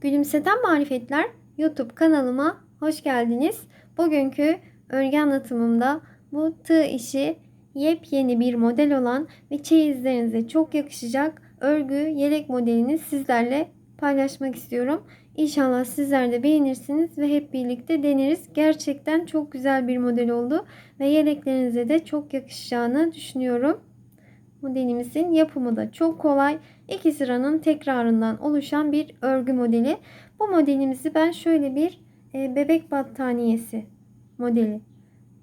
Gülümseten Marifetler YouTube kanalıma hoş geldiniz. Bugünkü örgü anlatımımda bu tığ işi yepyeni bir model olan ve çeyizlerinize çok yakışacak örgü yelek modelini sizlerle paylaşmak istiyorum. İnşallah sizler de beğenirsiniz ve hep birlikte deneriz. Gerçekten çok güzel bir model oldu ve yeleklerinize de çok yakışacağını düşünüyorum. Modelimizin yapımı da çok kolay. İki sıranın tekrarından oluşan bir örgü modeli. Bu modelimizi ben şöyle bir e, bebek battaniyesi modeli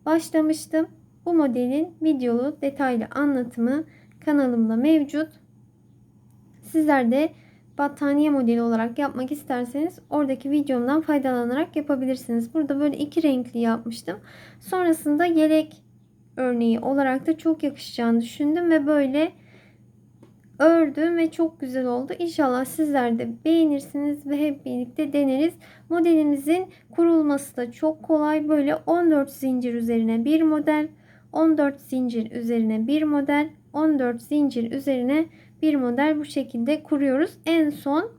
başlamıştım. Bu modelin videolu detaylı anlatımı kanalımda mevcut. Sizler de battaniye modeli olarak yapmak isterseniz oradaki videomdan faydalanarak yapabilirsiniz. Burada böyle iki renkli yapmıştım. Sonrasında yelek örneği olarak da çok yakışacağını düşündüm ve böyle ördüm ve çok güzel oldu. İnşallah sizler de beğenirsiniz ve hep birlikte deneriz. Modelimizin kurulması da çok kolay. Böyle 14 zincir üzerine bir model, 14 zincir üzerine bir model, 14 zincir üzerine bir model bu şekilde kuruyoruz. En son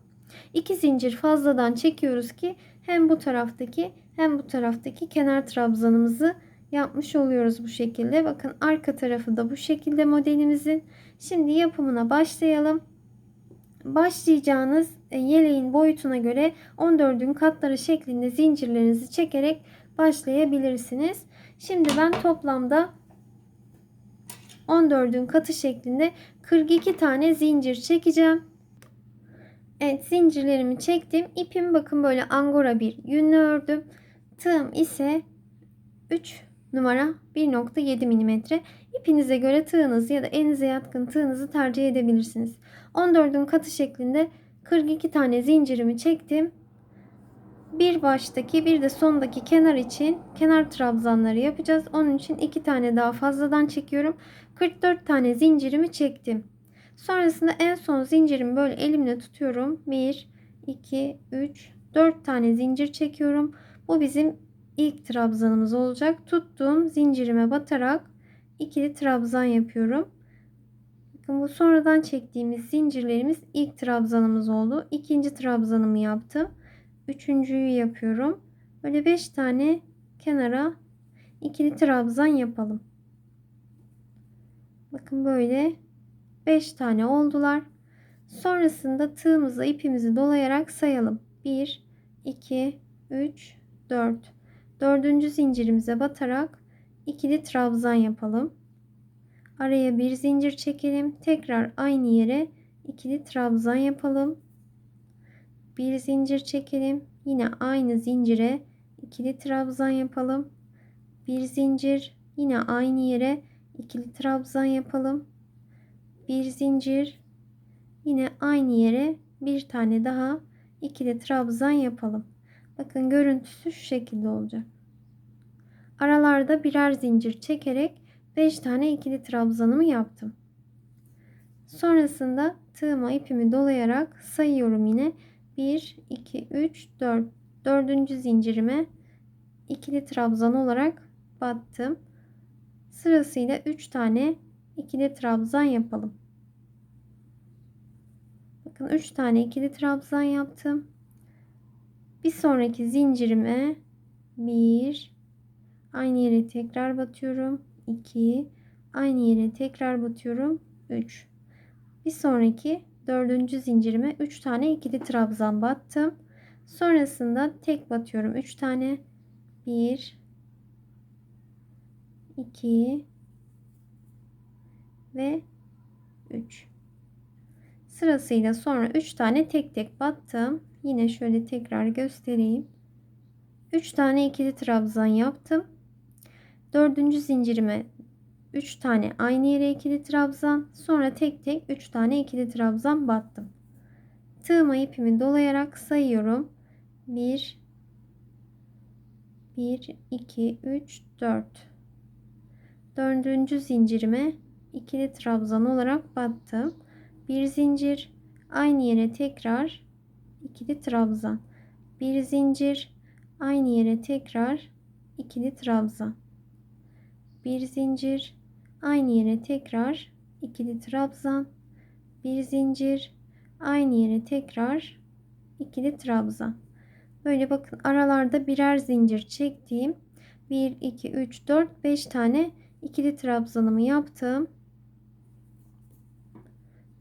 iki zincir fazladan çekiyoruz ki hem bu taraftaki hem bu taraftaki kenar trabzanımızı yapmış oluyoruz bu şekilde. Bakın arka tarafı da bu şekilde modelimizin. Şimdi yapımına başlayalım. Başlayacağınız e, yeleğin boyutuna göre 14'ün katları şeklinde zincirlerinizi çekerek başlayabilirsiniz. Şimdi ben toplamda 14'ün katı şeklinde 42 tane zincir çekeceğim. Evet zincirlerimi çektim. İpim bakın böyle angora bir yünle ördüm. Tığım ise 3 numara 1.7 mm. İpinize göre tığınızı ya da elinize yatkın tığınızı tercih edebilirsiniz. 14'ün katı şeklinde 42 tane zincirimi çektim. Bir baştaki bir de sondaki kenar için kenar trabzanları yapacağız. Onun için iki tane daha fazladan çekiyorum. 44 tane zincirimi çektim. Sonrasında en son zincirimi böyle elimle tutuyorum. 1, 2, 3, 4 tane zincir çekiyorum. Bu bizim ilk trabzanımız olacak. Tuttuğum zincirime batarak ikili trabzan yapıyorum. Bakın bu sonradan çektiğimiz zincirlerimiz ilk trabzanımız oldu. İkinci trabzanımı yaptım. Üçüncüyü yapıyorum. Böyle 5 tane kenara ikili trabzan yapalım. Bakın böyle 5 tane oldular. Sonrasında tığımızla ipimizi dolayarak sayalım. 1, 2, 3, 4. Dördüncü zincirimize batarak ikili trabzan yapalım. Araya bir zincir çekelim. Tekrar aynı yere ikili trabzan yapalım. Bir zincir çekelim. Yine aynı zincire ikili trabzan yapalım. Bir zincir yine aynı yere ikili trabzan yapalım. Bir zincir yine aynı yere bir tane daha ikili trabzan yapalım. Bakın görüntüsü şu şekilde olacak. Aralarda birer zincir çekerek 5 tane ikili trabzanımı yaptım. Sonrasında tığıma ipimi dolayarak sayıyorum yine. 1, 2, 3, 4. Dördüncü zincirime ikili trabzan olarak battım. Sırasıyla 3 tane ikili trabzan yapalım. Bakın 3 tane ikili trabzan yaptım. Bir sonraki zincirime 1 aynı yere tekrar batıyorum. 2 aynı yere tekrar batıyorum. 3 bir sonraki dördüncü zincirime 3 tane ikili trabzan battım. Sonrasında tek batıyorum 3 tane. 1 2 ve 3 sırasıyla sonra 3 tane tek tek battım. Yine şöyle tekrar göstereyim. 3 tane ikili trabzan yaptım. Dördüncü zincirime 3 tane aynı yere ikili trabzan. Sonra tek tek 3 tane ikili trabzan battım. Tığıma ipimi dolayarak sayıyorum. 1 1 2 3 4 Dördüncü zincirime ikili trabzan olarak battım. Bir zincir aynı yere tekrar ikili trabzan. Bir zincir aynı yere tekrar ikili trabzan. Bir zincir aynı yere tekrar ikili trabzan. Bir zincir aynı yere tekrar ikili trabzan. Böyle bakın aralarda birer zincir çektiğim 1 2 3 4 5 tane ikili trabzanımı yaptım.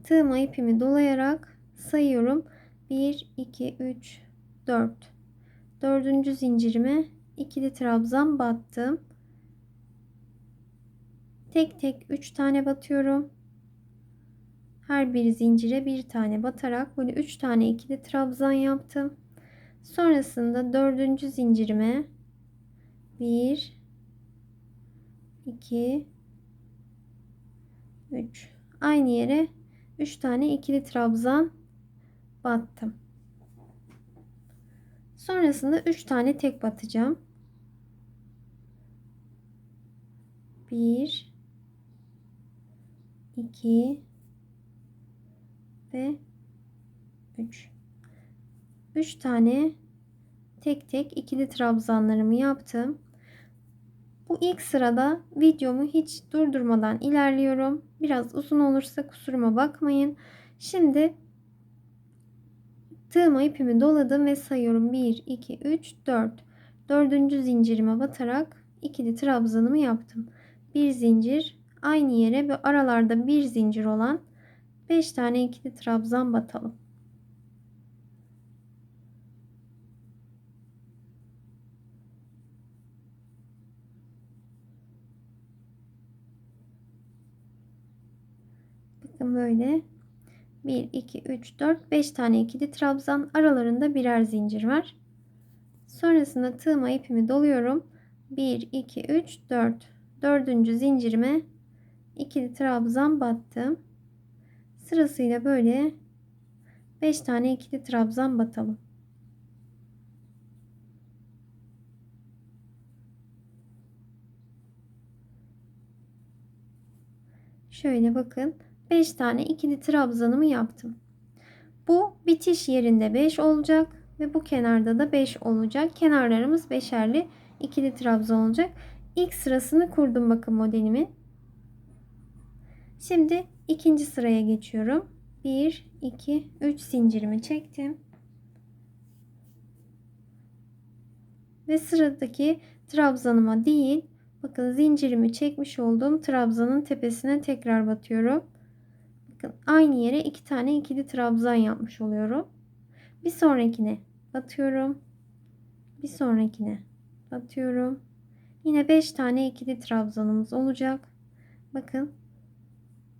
Tığıma ipimi dolayarak sayıyorum. 1 2 3 4. Dördüncü zincirime ikili trabzan battım. Tek tek 3 tane batıyorum. Her bir zincire bir tane batarak böyle 3 tane ikili trabzan yaptım. Sonrasında dördüncü zincirime 1 2 3 aynı yere 3 tane ikili trabzan battım. Sonrasında 3 tane tek batacağım. 1 2 ve 3 3 tane tek tek ikili trabzanlarımı yaptım. Bu ilk sırada videomu hiç durdurmadan ilerliyorum. Biraz uzun olursa kusuruma bakmayın. Şimdi tığıma ipimi doladım ve sayıyorum. 1, 2, 3, 4. Dördüncü zincirime batarak ikili trabzanımı yaptım. Bir zincir aynı yere ve aralarda bir zincir olan 5 tane ikili trabzan batalım. Bakın böyle 1 2 3 4 5 tane ikili trabzan aralarında birer zincir var. Sonrasında tığıma ipimi doluyorum. 1 2 3 4 dördüncü zincirime ikili trabzan battım. Sırasıyla böyle 5 tane ikili trabzan batalım. Şöyle bakın 5 tane ikili trabzanımı yaptım. Bu bitiş yerinde 5 olacak ve bu kenarda da 5 olacak. Kenarlarımız beşerli ikili trabzan olacak. İlk sırasını kurdum bakın modelimin. Şimdi ikinci sıraya geçiyorum. 1 2 3 zincirimi çektim. Ve sıradaki trabzanıma değil bakın zincirimi çekmiş olduğum trabzanın tepesine tekrar batıyorum. Bakın aynı yere iki tane ikili trabzan yapmış oluyorum. Bir sonrakine batıyorum. Bir sonrakine batıyorum. Yine 5 tane ikili trabzanımız olacak. Bakın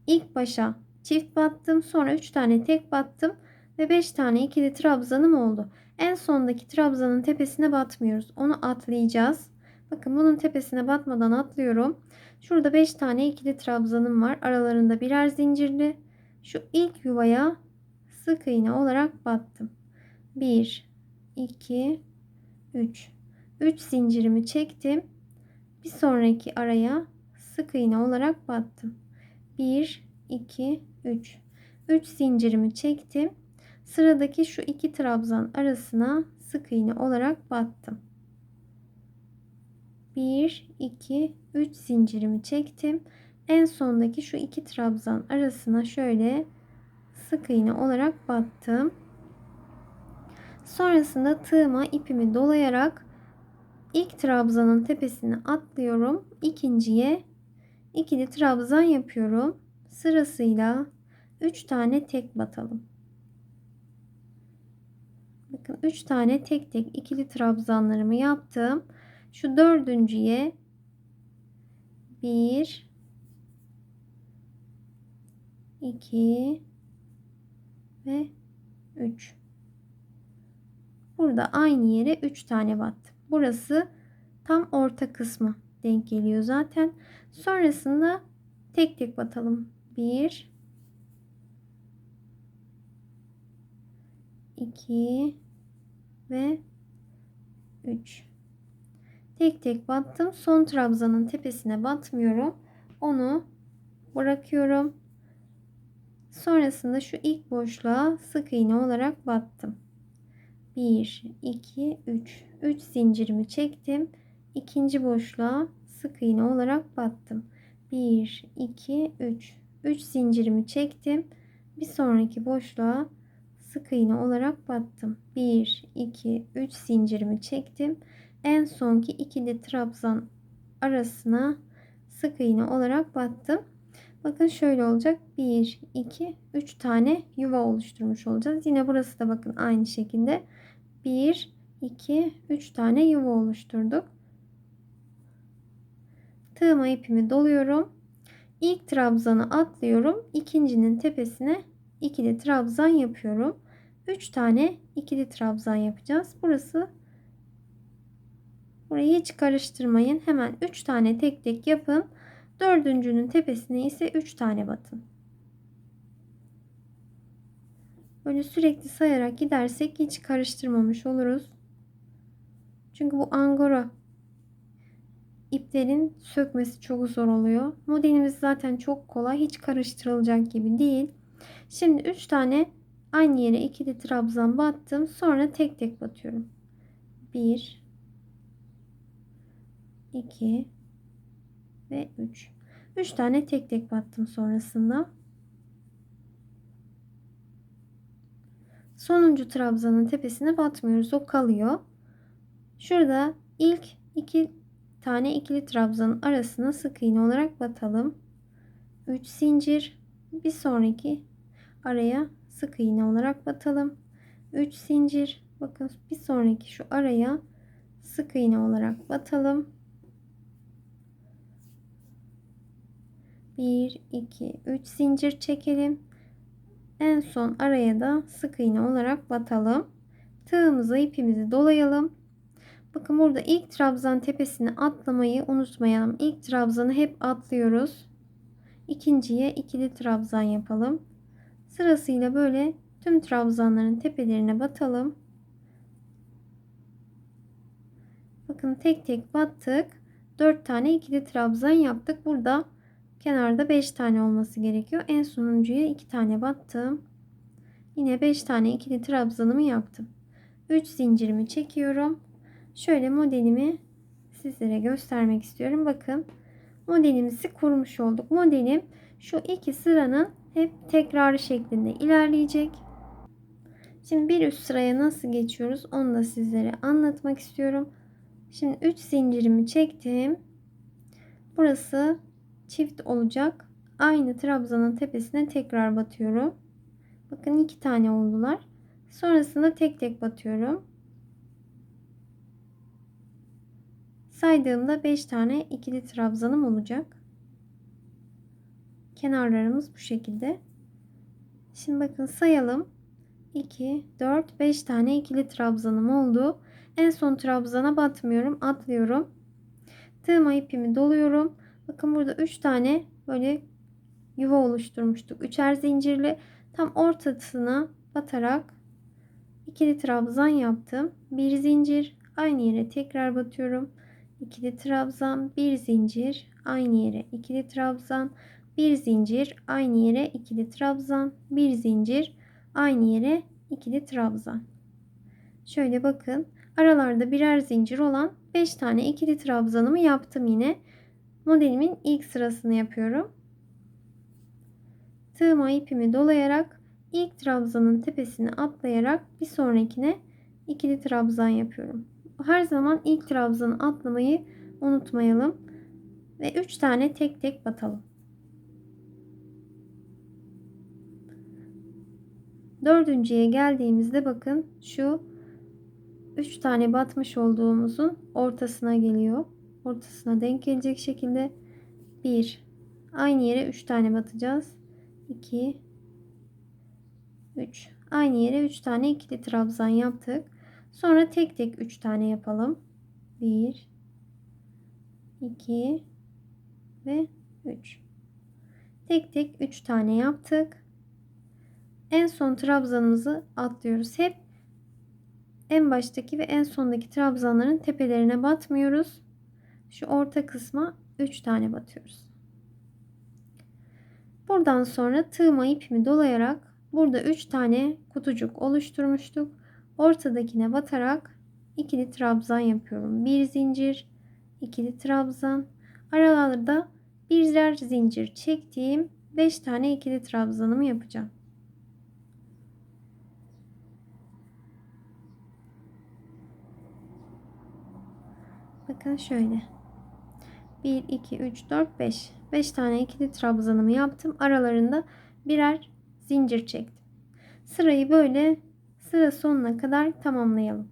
ilk başa çift battım. Sonra 3 tane tek battım. Ve 5 tane ikili trabzanım oldu. En sondaki trabzanın tepesine batmıyoruz. Onu atlayacağız. Bakın bunun tepesine batmadan atlıyorum. Şurada 5 tane ikili trabzanım var. Aralarında birer zincirli. Şu ilk yuvaya sık iğne olarak battım. 1 2 3 3 zincirimi çektim. Bir sonraki araya sık iğne olarak battım. 1 2 3 3 zincirimi çektim. Sıradaki şu iki trabzan arasına sık iğne olarak battım. 1 2 3 zincirimi çektim. En sondaki şu iki trabzan arasına şöyle sık iğne olarak battım. Sonrasında tığıma ipimi dolayarak ilk trabzanın tepesine atlıyorum. İkinciye ikili trabzan yapıyorum. Sırasıyla 3 tane tek batalım. Bakın 3 tane tek tek ikili trabzanlarımı yaptım. Şu dördüncüye 1 2 ve 3. Burada aynı yere 3 tane battım. Burası tam orta kısmı denk geliyor zaten. Sonrasında tek tek batalım. 1 2 ve 3. Tek tek battım. Son trabzanın tepesine batmıyorum. Onu bırakıyorum. Sonrasında şu ilk boşluğa sık iğne olarak battım. 1 2 3 3 zincirimi çektim. İkinci boşluğa sık iğne olarak battım. 1 2 3 3 zincirimi çektim. Bir sonraki boşluğa sık iğne olarak battım. 1 2 3 zincirimi çektim. En sonki ikili trabzan arasına sık iğne olarak battım. Bakın şöyle olacak. 1 2 3 tane yuva oluşturmuş olacağız. Yine burası da bakın aynı şekilde 1 2 3 tane yuva oluşturduk. Tığıma ipimi doluyorum. İlk trabzanı atlıyorum. İkincinin tepesine ikili trabzan yapıyorum. 3 tane ikili trabzan yapacağız. Burası burayı hiç karıştırmayın. Hemen 3 tane tek tek yapın. Dördüncünün tepesine ise 3 tane batın. Böyle sürekli sayarak gidersek hiç karıştırmamış oluruz. Çünkü bu angora iplerin sökmesi çok zor oluyor. Modelimiz zaten çok kolay. Hiç karıştırılacak gibi değil. Şimdi 3 tane aynı yere ikili trabzan battım. Sonra tek tek batıyorum. 1 2 ve 3. 3 tane tek tek battım sonrasında. Sonuncu trabzanın tepesine batmıyoruz. O kalıyor. Şurada ilk iki tane ikili trabzanın arasına sık iğne olarak batalım. 3 zincir. Bir sonraki araya sık iğne olarak batalım. 3 zincir. Bakın bir sonraki şu araya sık iğne olarak batalım. 1 2 3 zincir çekelim. En son araya da sık iğne olarak batalım. Tığımıza ipimizi dolayalım. Bakın burada ilk trabzan tepesine atlamayı unutmayalım. İlk trabzanı hep atlıyoruz. İkinciye ikili trabzan yapalım. Sırasıyla böyle tüm trabzanların tepelerine batalım. Bakın tek tek battık. 4 tane ikili trabzan yaptık. Burada kenarda 5 tane olması gerekiyor. En sonuncuya 2 tane battım. Yine 5 tane ikili trabzanımı yaptım. 3 zincirimi çekiyorum. Şöyle modelimi sizlere göstermek istiyorum. Bakın modelimizi kurmuş olduk. Modelim şu iki sıranın hep tekrarı şeklinde ilerleyecek. Şimdi bir üst sıraya nasıl geçiyoruz onu da sizlere anlatmak istiyorum. Şimdi 3 zincirimi çektim. Burası çift olacak. Aynı trabzanın tepesine tekrar batıyorum. Bakın iki tane oldular. Sonrasında tek tek batıyorum. Saydığımda 5 tane ikili trabzanım olacak. Kenarlarımız bu şekilde. Şimdi bakın sayalım. 2, 4, 5 tane ikili trabzanım oldu. En son trabzana batmıyorum. Atlıyorum. Tığıma ipimi doluyorum. Bakın burada 3 tane böyle yuva oluşturmuştuk. Üçer zincirli tam ortasına batarak ikili trabzan yaptım. Bir zincir aynı yere tekrar batıyorum ikili trabzan, bir zincir, aynı yere ikili trabzan, bir zincir, aynı yere ikili trabzan, bir zincir, aynı yere ikili trabzan. Şöyle bakın. Aralarda birer zincir olan 5 tane ikili trabzanımı yaptım yine. Modelimin ilk sırasını yapıyorum. Tığıma ipimi dolayarak ilk trabzanın tepesine atlayarak bir sonrakine ikili trabzan yapıyorum her zaman ilk trabzanı atlamayı unutmayalım. Ve 3 tane tek tek batalım. Dördüncüye geldiğimizde bakın şu 3 tane batmış olduğumuzun ortasına geliyor. Ortasına denk gelecek şekilde 1 aynı yere 3 tane batacağız. 2 3 aynı yere 3 tane ikili trabzan yaptık. Sonra tek tek 3 tane yapalım. 1 2 ve 3. Tek tek 3 tane yaptık. En son trabzanımızı atlıyoruz. Hep en baştaki ve en sondaki trabzanların tepelerine batmıyoruz. Şu orta kısma 3 tane batıyoruz. Buradan sonra tığıma ipimi dolayarak burada 3 tane kutucuk oluşturmuştuk Ortadakine batarak ikili trabzan yapıyorum. Bir zincir, ikili trabzan. Aralarda birer zincir çektiğim 5 tane ikili trabzanımı yapacağım. Bakın şöyle. 1, 2, 3, 4, 5. 5 tane ikili trabzanımı yaptım. Aralarında birer zincir çektim. Sırayı böyle sıra sonuna kadar tamamlayalım.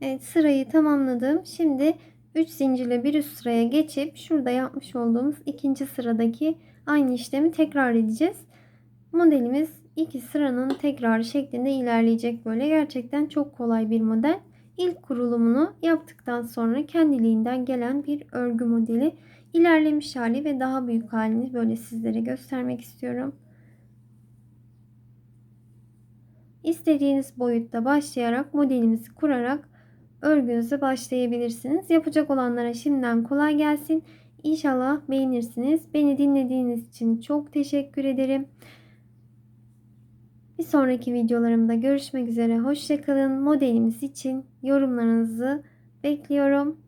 Evet sırayı tamamladım. Şimdi 3 zincirle bir üst sıraya geçip şurada yapmış olduğumuz ikinci sıradaki aynı işlemi tekrar edeceğiz. Modelimiz iki sıranın tekrarı şeklinde ilerleyecek böyle. Gerçekten çok kolay bir model. İlk kurulumunu yaptıktan sonra kendiliğinden gelen bir örgü modeli. ilerlemiş hali ve daha büyük halini böyle sizlere göstermek istiyorum. İstediğiniz boyutta başlayarak modelimizi kurarak örgünüze başlayabilirsiniz. Yapacak olanlara şimdiden kolay gelsin. İnşallah beğenirsiniz. Beni dinlediğiniz için çok teşekkür ederim. Bir sonraki videolarımda görüşmek üzere. Hoşçakalın. Modelimiz için yorumlarınızı bekliyorum.